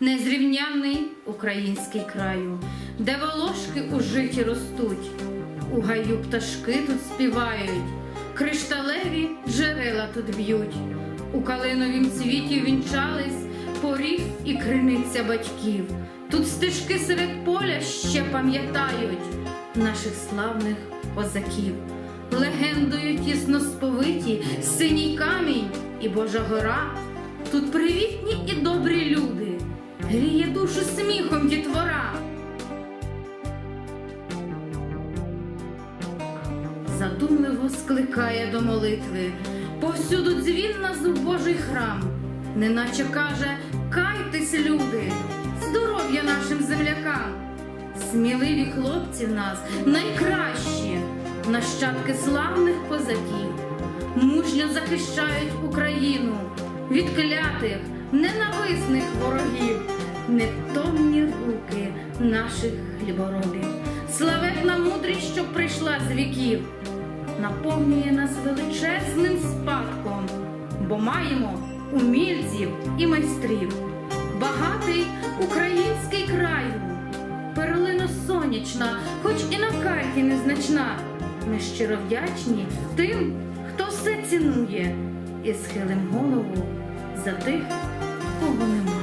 незрівнянний український краю, де волошки у житі ростуть, у гаю пташки тут співають, кришталеві джерела тут б'ють, у калиновім цвіті вінчались поріг і криниця батьків. Тут стежки серед поля ще пам'ятають наших славних козаків. Легендою тісно сповиті синій камінь і Божа гора. Тут привітні і добрі душу сміхом дітвора. Задумливо скликає до молитви, повсюду дзвін нас у Божий храм, неначе каже, кайтесь, люди, здоров'я нашим землякам. Сміливі хлопці в нас найкращі, нащадки славних козаків, мужньо захищають Україну від клятих, ненависних ворогів, невтомні руки наших хліборобів. Славетна мудрість, що прийшла з віків, наповнює нас величезним спадком, бо маємо умільців і майстрів, багатий український краю, перлина сонячна, хоч і на карті незначна. Ми щиро вдячні тим, хто все цінує, і схилим голову за тих, кого нема.